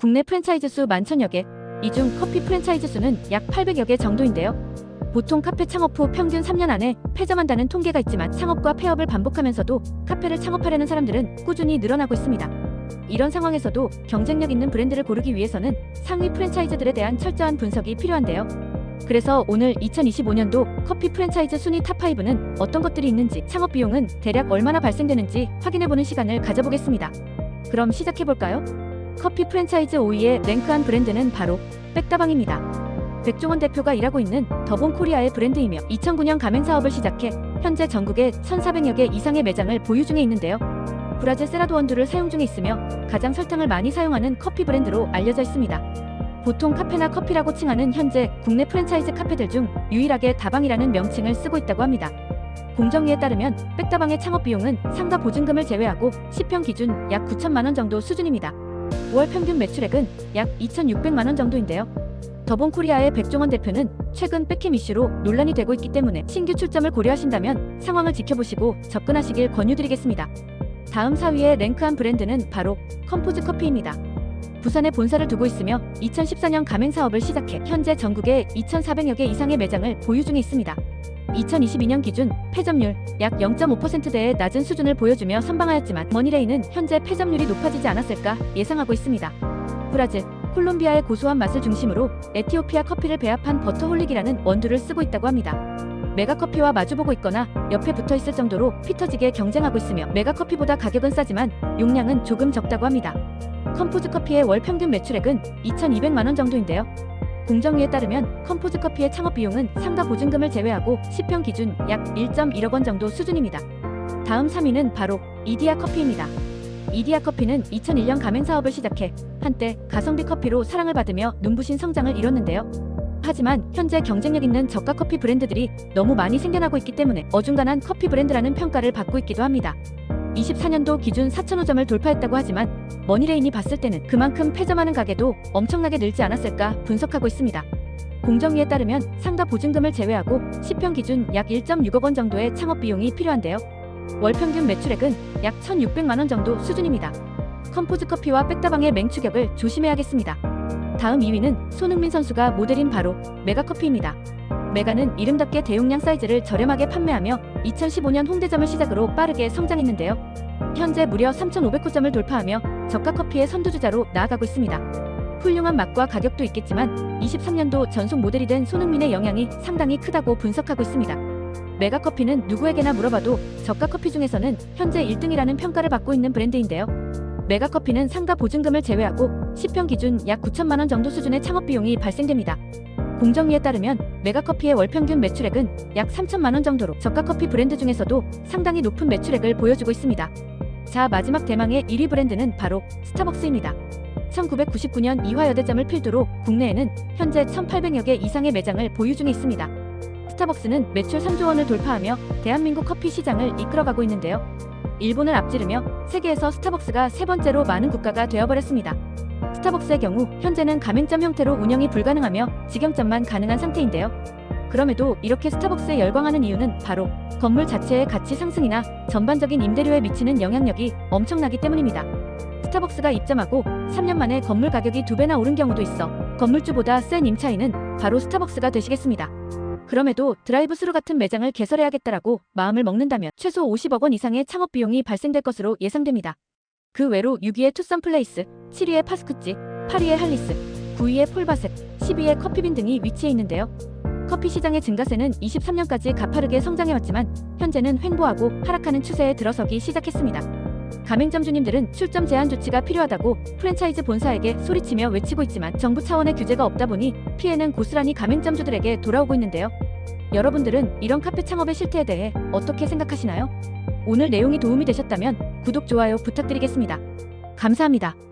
국내 프랜차이즈 수 만천여 개, 이 중 커피 프랜차이즈 수는 약 800여 개 정도인데요. 보통 카페 창업 후 평균 3년 안에 폐점한다는 통계가 있지만 창업과 폐업을 반복하면서도 카페를 창업하려는 사람들은 꾸준히 늘어나고 있습니다. 이런 상황에서도 경쟁력 있는 브랜드를 고르기 위해서는 상위 프랜차이즈들에 대한 철저한 분석이 필요한데요. 그래서 오늘 2025년도 커피 프랜차이즈 순위 탑5는 어떤 것들이 있는지, 창업 비용은 대략 얼마나 발생되는지 확인해보는 시간을 가져보겠습니다. 그럼 시작해볼까요? 커피 프랜차이즈 5위에 랭크한 브랜드는 바로 백다방입니다. 백종원 대표가 일하고 있는 더본 코리아의 브랜드이며 2009년 가맹 사업을 시작해 현재 전국에 1,400여 개 이상의 매장을 보유 중에 있는데요. 브라질 세라도 원두를 사용 중에 있으며 가장 설탕을 많이 사용하는 커피 브랜드로 알려져 있습니다. 보통 카페나 커피라고 칭하는 현재 국내 프랜차이즈 카페들 중 유일하게 다방이라는 명칭을 쓰고 있다고 합니다. 공정위에 따르면 백다방의 창업 비용은 상가 보증금을 제외하고 10평 기준 약 9천만 원 정도 수준입니다. 월 평균 매출액은 약 2,600만 원 정도인데요. 더본 코리아의 백종원 대표는 최근 백캠 이슈로 논란이 되고 있기 때문에 신규 출점을 고려하신다면 상황을 지켜보시고 접근하시길 권유드리겠습니다. 다음 4위에 랭크한 브랜드는 바로 컴포즈 커피입니다. 부산에 본사를 두고 있으며 2014년 가맹 사업을 시작해 현재 전국에 2,400여 개 이상의 매장을 보유 중에 있습니다. 2022년 기준 폐점률 약 0.5%대의 낮은 수준을 보여주며 선방하였지만 머니레이는 현재 폐점률이 높아지지 않았을까 예상하고 있습니다. 브라질, 콜롬비아의 고소한 맛을 중심으로 에티오피아 커피를 배합한 버터홀릭이라는 원두를 쓰고 있다고 합니다. 메가커피와 마주보고 있거나 옆에 붙어 있을 정도로 피터지게 경쟁하고 있으며 메가커피보다 가격은 싸지만 용량은 조금 적다고 합니다. 컴포즈 커피의 월 평균 매출액은 2,200만 원 정도인데요. 공정위에 따르면 컴포즈 커피의 창업 비용은 상가 보증금을 제외하고 10평 기준 약 1.1억 원 정도 수준입니다. 다음 3위는 바로 이디야 커피입니다. 이디야 커피는 2001년 가맹 사업을 시작해 한때 가성비 커피로 사랑을 받으며 눈부신 성장을 이뤘는데요. 하지만 현재 경쟁력 있는 저가 커피 브랜드들이 너무 많이 생겨나고 있기 때문에 어중간한 커피 브랜드라는 평가를 받고 있기도 합니다. 24년도 기준 4,000호점을 돌파했다고 하지만 머니레인이 봤을 때는 그만큼 폐점하는 가게도 엄청나게 늘지 않았을까 분석하고 있습니다. 공정위에 따르면 상가 보증금을 제외하고 10평 기준 약 1.6억 원 정도의 창업 비용이 필요한데요. 월 평균 매출액은 약 1,600만 원 정도 수준입니다. 컴포즈 커피와 백다방의 맹추격을 조심해야겠습니다. 다음 2위는 손흥민 선수가 모델인 바로 메가커피입니다. 메가는 이름답게 대용량 사이즈를 저렴하게 판매하며 2015년 홍대점을 시작으로 빠르게 성장했는데요. 현재 무려 3,500호점을 돌파하며 저가 커피의 선두주자로 나아가고 있습니다. 훌륭한 맛과 가격도 있겠지만 23년도 전속 모델이 된 손흥민의 영향이 상당히 크다고 분석하고 있습니다. 메가커피는 누구에게나 물어봐도 저가 커피 중에서는 현재 1등이라는 평가를 받고 있는 브랜드인데요. 메가커피는 상가 보증금을 제외하고 10평 기준 약 9천만 원 정도 수준의 창업 비용이 발생됩니다. 공정위에 따르면 메가커피의 월 평균 매출액은 약 3천만 원 정도로 저가 커피 브랜드 중에서도 상당히 높은 매출액을 보여주고 있습니다. 자, 마지막 대망의 1위 브랜드는 바로 스타벅스입니다. 1999년 이화여대점을 필두로 국내에는 현재 1,800여 개 이상의 매장을 보유 중에 있습니다. 스타벅스는 매출 3조 원을 돌파하며 대한민국 커피 시장을 이끌어가고 있는데요. 일본을 앞지르며 세계에서 스타벅스가 세 번째로 많은 국가가 되어버렸습니다. 스타벅스의 경우 현재는 가맹점 형태로 운영이 불가능하며 직영점만 가능한 상태인데요. 그럼에도 이렇게 스타벅스에 열광하는 이유는 바로 건물 자체의 가치 상승이나 전반적인 임대료에 미치는 영향력이 엄청나기 때문입니다. 스타벅스가 입점하고 3년 만에 건물 가격이 두 배나 오른 경우도 있어 건물주보다 센 임차인은 바로 스타벅스가 되시겠습니다. 그럼에도 드라이브스루 같은 매장을 개설해야겠다라고 마음을 먹는다면 최소 50억 원 이상의 창업 비용이 발생될 것으로 예상됩니다. 그 외로 6위의 투썸 플레이스, 7위의 파스쿠찌, 8위의 할리스, 9위의 폴바셋, 10위의 커피빈 등이 위치해 있는데요. 커피 시장의 증가세는 23년까지 가파르게 성장해왔지만 현재는 횡보하고 하락하는 추세에 들어서기 시작했습니다. 가맹점 주님들은 출점 제한 조치가 필요하다고 프랜차이즈 본사에게 소리치며 외치고 있지만 정부 차원의 규제가 없다 보니 피해는 고스란히 가맹점주들에게 돌아오고 있는데요. 여러분들은 이런 카페 창업의 실태에 대해 어떻게 생각하시나요? 오늘 내용이 도움이 되셨다면 구독, 좋아요 부탁드리겠습니다. 감사합니다.